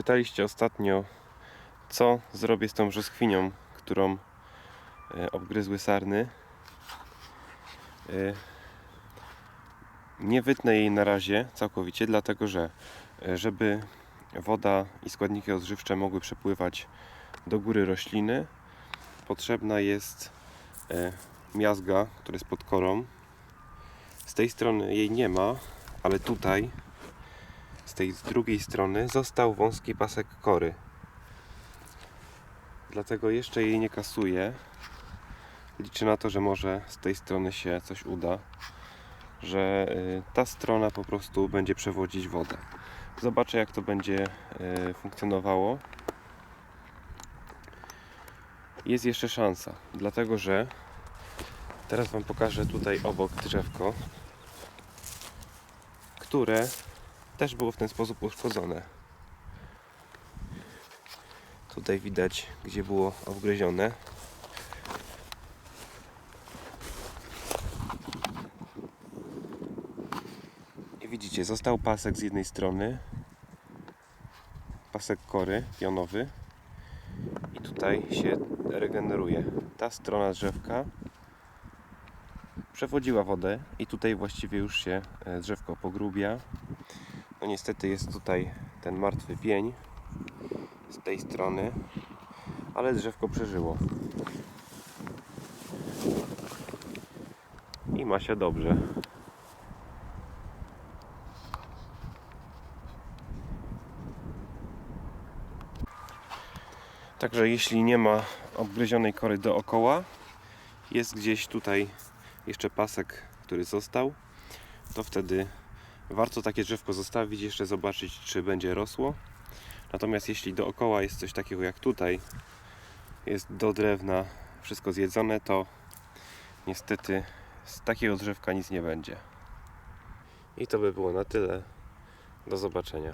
Pytaliście ostatnio, co zrobię z tą brzoskwinią, którą e, obgryzły sarny. E, Nie wytnę jej na razie całkowicie, dlatego że e, żeby woda i składniki odżywcze mogły przepływać do góry rośliny, potrzebna jest miazga, która jest pod korą. Z tej strony jej nie ma, ale tutaj tej z drugiej strony został wąski pasek kory. Dlatego jeszcze jej nie kasuję. Liczę na to, że może z tej strony się coś uda, że y, ta strona po prostu będzie przewodzić wodę. Zobaczę jak to będzie y, funkcjonowało. Jest jeszcze szansa, dlatego że teraz Wam pokażę tutaj obok drzewko, które też było w ten sposób uszkodzone. Tutaj widać, gdzie było obgryzione. I widzicie, został pasek z jednej strony, pasek kory pionowy i tutaj się regeneruje. Ta strona drzewka przewodziła wodę i tutaj właściwie już się e, drzewko pogrubia. No niestety jest tutaj ten martwy pień z tej strony, ale drzewko przeżyło. I ma się dobrze. Także jeśli nie ma obgryzionej kory dookoła, jest gdzieś tutaj jeszcze pasek, który został, to wtedy warto takie drzewko zostawić, jeszcze zobaczyć, czy będzie rosło. Natomiast jeśli dookoła jest coś takiego jak tutaj, jest do drewna wszystko zjedzone, to niestety z takiego drzewka nic nie będzie. I to by było na tyle. Do zobaczenia.